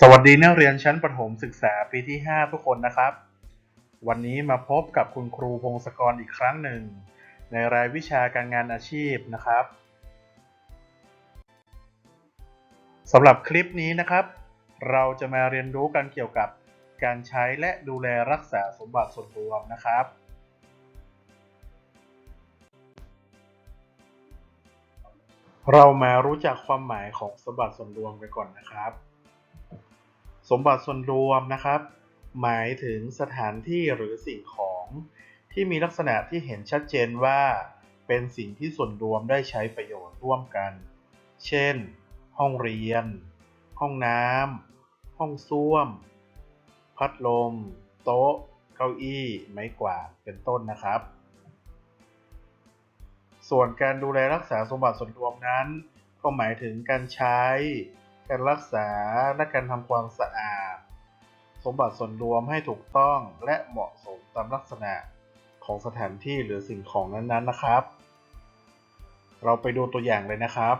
สวัสดีนักเรียนชั้นประถมศึกษาปีที่ 5 ทุกคนนะครับ วันนี้มาพบกับคุณครูพงศกรอีกครั้งหนึ่ง ในรายวิชาการงานอาชีพนะครับสำหรับคลิปนี้นะครับ เราจะมาเรียนรู้กันเกี่ยวกับการใช้และดูแลรักษาสมบัติส่วนรวมนะครับ เรามารู้จักความหมายของสมบัติส่วนรวมกันก่อนนะครับ สมบัติส่วนรวมนะครับ หมายถึงสถานที่หรือสิ่งของที่มีลักษณะที่เห็นชัดเจนว่า เป็นสิ่งที่ส่วนรวมได้ใช้ประโยชน์ร่วมกัน เช่น ห้องเรียน ห้องน้ำห้องส้วม พัดลม โต๊ะ เก้าอี้ ไม้กวาด เป็นต้นนะครับ ส่วนการดูแลรักษาสมบัติส่วนรวมนั้น ก็หมายถึงการใช้ การรักษาและการทำความสะอาด สมบัติส่วนรวมให้ถูกต้องและเหมาะสมตามลักษณะของสถานที่หรือสิ่งของนั้นๆนะครับ เราไปดูตัวอย่างเลยนะครับ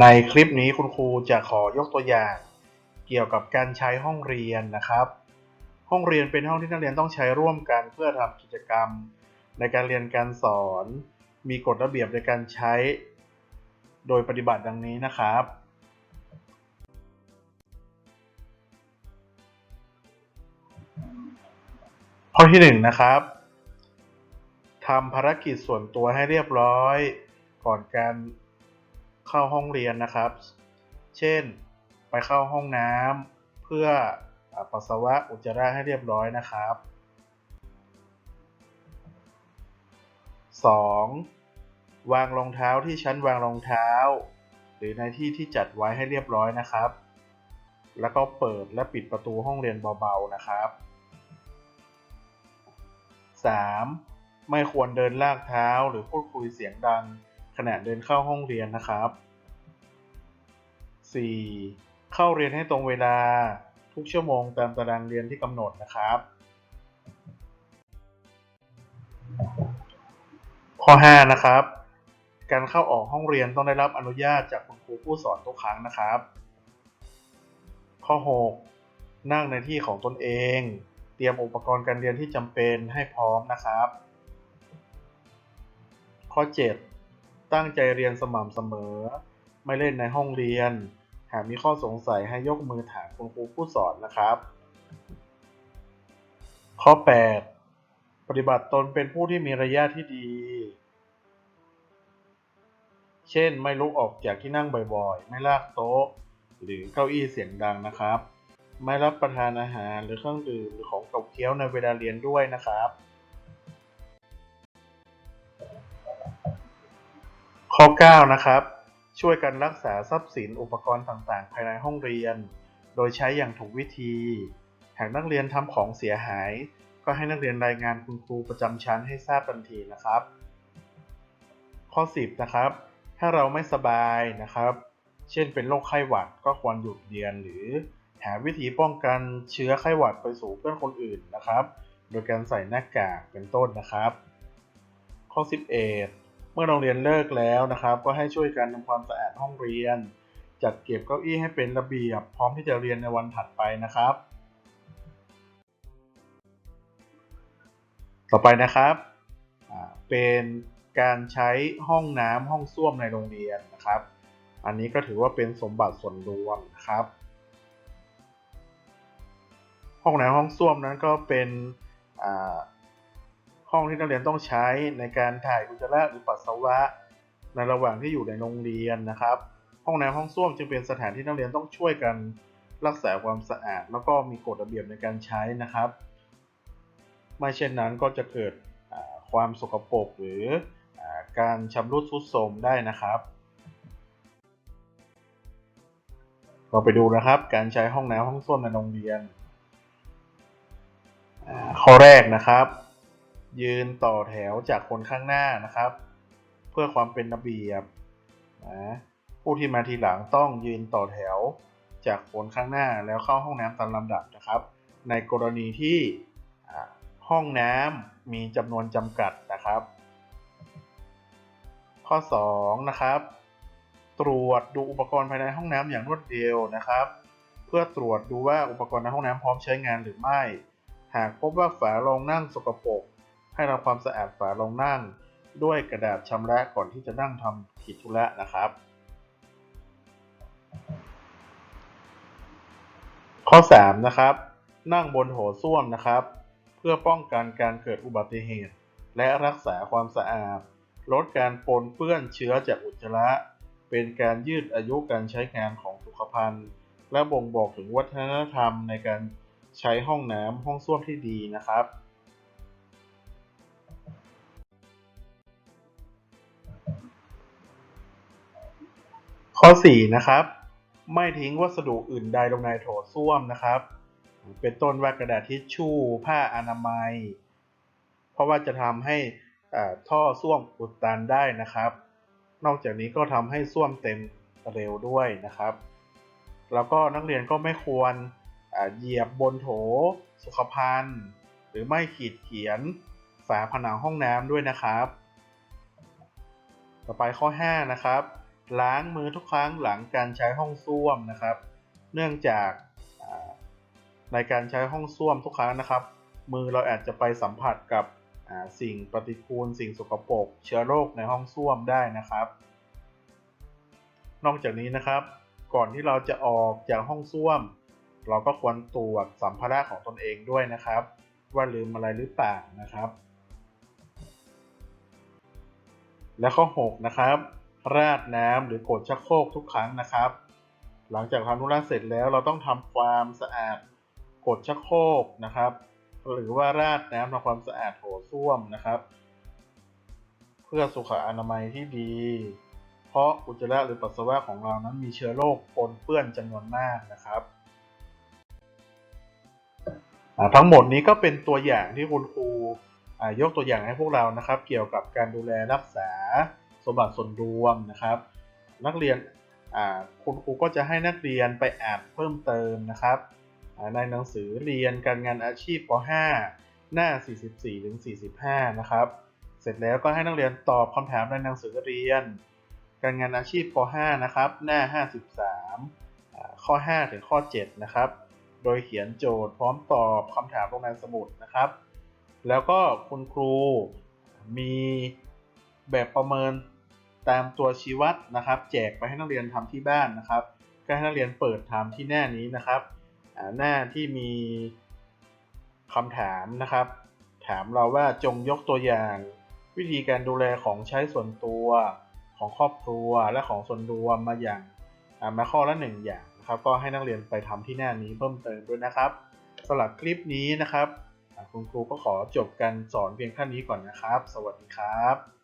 ในคลิปนี้คุณครูจะขอยกตัวอย่างเกี่ยวกับการใช้ห้องเรียนนะครับ ห้องเรียนเป็นห้องที่นักเรียนต้องใช้ร่วมกันเพื่อทำกิจกรรมในการเรียนการสอน มีกฎระเบียบในการใช้ โดยปฏิบัติดังนี้นะครับข้อที่หนึ่งนะครับทำภารกิจส่วนตัวให้เรียบร้อย ก่อนการเข้าห้องเรียนนะครับ เช่น ไปเข้าห้องน้ำเพื่อปัสสาวะอุจจาระให้เรียบร้อยนะครับ 2. วางรองเท้าที่ชั้นวางรองเท้า หรือในที่ที่จัดไว้ให้เรียบร้อยนะครับ แล้วก็เปิดและปิดประตูห้องเรียนเบาๆนะครับ 3. ไม่ควรเดินลากเท้าหรือพูดคุยเสียงดัง ขณะเดินเข้าห้องเรียนนะครับ 4. เข้าเรียนให้ตรงเวลาทุกชั่วโมงตามตารางเรียนที่กำหนดนะครับ ข้อ 5 นะครับ การเข้าออกห้องเรียนต้องได้รับอนุญาตจากคุณครูผู้สอนทุกครั้งนะครับ ข้อ 6 นั่งในที่ของตนเอง เตรียมอุปกรณ์การเรียนที่จำเป็นให้พร้อมนะครับ ข้อ 7 ตั้งใจเรียนสม่ำเสมอ ไม่เล่นในห้องเรียน หากมีข้อสงสัยให้ยกมือถามคุณครูผู้สอนนะครับ ข้อ 8 ปฏิบัติตนเป็นผู้ที่มีระยะที่ดี เช่น ไม่ลุกออกจากที่นั่งบ่อยๆ ไม่ลากโต๊ะ หรือเก้าอี้เสียงดังนะครับ ไม่รับประทานอาหารหรือเครื่องดื่มหรือของกับเคี้ยวในเวลาเรียนด้วยนะครับ ข้อ 9 นะครับ ช่วยกันรักษาทรัพย์สินอุปกรณ์ต่างๆ ภายในห้องเรียน โดยใช้อย่างถูกวิธี หากนักเรียนทำของเสียหาย ก็ให้นักเรียนรายงานคุณครูประจำชั้นให้ทราบทันทีนะครับ ข้อ 10 นะครับ ถ้าเราไม่สบายนะครับ เช่นเป็นโรคไข้หวัดก็ควรหยุดเรียนหรือหาวิธีป้องกันเชื้อไข้หวัดไปสู่เพื่อนคนอื่นนะครับ โดยการใส่หน้ากากเป็นต้นนะครับ ข้อ 11 เมื่อโรงเรียนเลิกแล้วนะครับ ก็ให้ช่วยกันทำความสะอาดห้องเรียน จัดเก็บเก้าอี้ให้เป็นระเบียบ พร้อมที่จะเรียนในวันถัดไปนะครับ ต่อไปนะครับ เป็น การใช้ห้องน้ำห้องส้วมในโรงเรียนนะครับ อันนี้ก็ถือว่าเป็นสมบัติส่วนรวมนะครับ ห้องน้ำห้องส้วมนั้นก็เป็นห้องที่นักเรียนต้องใช้ในการถ่ายอุจจาระหรือปัสสาวะในระหว่างที่อยู่ในโรงเรียนนะครับ ห้องน้ำห้องส้วมจึงเป็นสถานที่นักเรียนต้องช่วยกันรักษาความสะอาด แล้วก็มีกฎระเบียบในการใช้นะครับ ไม่เช่นนั้นก็จะเกิดความสกปรกหรือ การชำรุดทรุดโทรมได้นะครับเราไปดูนะครับการใช้ห้องน้ำห้องส้วมในโรงเรียน ข้อแรกนะครับ ยืนต่อแถวจากคนข้างหน้านะครับ เพื่อความเป็นระเบียบนะผู้ที่มาทีหลังต้องยืนต่อแถวจากคนข้างหน้าแล้วเข้าห้องน้ำตามลำดับนะครับ ในกรณีที่ห้องน้ำมีจำนวนจำกัดนะครับ ข้อ 2 นะครับ ตรวจดูอุปกรณ์ภายในห้องน้ำอย่างรวดเร็วนะครับ เพื่อตรวจดูว่าอุปกรณ์ในห้องน้ำพร้อมใช้งานหรือไม่ หากพบว่าฝารองนั่งสกปรกให้ทำความสะอาดฝารองนั่ง ด้วยกระดาษชำระก่อนที่จะนั่งทำกิจธุระนะครับ ข้อ 3 นะครับ นั่งบนโถส้วมนะครับ เพื่อป้องกันการเกิดอุบัติเหตุ และรักษาความสะอาด ลดการปนเปื้อนเชื้อจากอุจจาระ เป็นการยืดอายุการใช้งานของสุขภัณฑ์ และบ่งบอกถึงวัฒนธรรมในการใช้ห้องน้ำห้องส้วมที่ดีนะครับ ข้อ 4 นะครับ ไม่ทิ้งวัสดุอื่นใดลงในโถส้วมนะครับ เป็นต้นว่ากระดาษทิชชู่ ผ้าอนามัย เพราะว่าจะทำให้ ท่อส้วมอุดตันได้นะครับ นอกจากนี้ก็ทำให้ส้วมเต็มเร็วด้วยนะครับ แล้วก็นักเรียนก็ไม่ควรเหยียบบนโถ สุขภัณฑ์ หรือไม่ขีดเขียนฝาผนังห้องน้ำด้วยนะครับ ต่อไปข้อ 5 นะครับ ล้างมือทุกครั้งหลังการใช้ห้องส้วมนะครับ เนื่องจากในการใช้ห้องส้วมทุกครั้งนะครับ มือเราอาจจะไปสัมผัสกับ สิ่งปฏิกูล สิ่งสกปรกเชื้อโรคในห้องส้วมได้นะครับ นอกจากนี้นะครับ ก่อนที่เราจะออกจากห้องส้วม เราก็ควรตรวจสัมภาระของตนเองด้วยนะครับ ว่าลืมอะไรหรือเปล่านะครับ และข้อ 6 นะครับ ราดน้ำหรือกดชักโครกทุกครั้งนะครับ หลังจากทำธุระเสร็จแล้วเราต้องทำความสะอาดกดชักโครกนะครับ หรือว่าราดน้ำทำความสะอาดโถส้วมนะครับ เพื่อสุขอนามัยที่ดี เพราะอุจจาระหรือปัสสาวะของเรานั้นมีเชื้อโรคปนเปื้อนจำนวนมากนะครับทั้งหมดนี้ก็เป็นตัวอย่างที่คุณครูยกตัวอย่างให้พวกเรานะครับ เกี่ยวกับการดูแลรักษาสมบัติส่วนรวมนะครับ นักเรียนคุณครูก็จะให้นักเรียนไปอ่านเพิ่มเติมนะครับ ในหนังสือเรียนการงานอาชีพป .5 หน้า 44ถึง45 นะครับ เสร็จแล้วก็ให้นักเรียนตอบคำถามในหนังสือเรียน การงานอาชีพป .5 นะครับ หน้า 53 ข้อ 5 ถึงข้อ 7 นะครับ โดยเขียนโจทย์พร้อมตอบคำถามลงในสมุดนะครับ แล้วก็คุณครูมีแบบประเมินตามตัวชี้วัดนะครับ แจกไปให้นักเรียนทำที่บ้านนะครับ ก็ให้นักเรียนเปิดทำที่หน้านี้นะครับ หน้าที่มีคำถามนะครับ ถามเราว่าจงยกตัวอย่าง วิธีการดูแลของใช้ส่วนตัวของครอบครัวและของส่วนรวมมาอย่างมาข้อละหนึ่งอย่างนะครับ ก็ให้นักเรียนไปทำที่หน้านี้เพิ่มเติมด้วยนะครับสำหรับคลิปนี้นะครับ คุณครูก็ขอจบการสอนเพียงแค่นี้ก่อนนะครับ สวัสดีครับ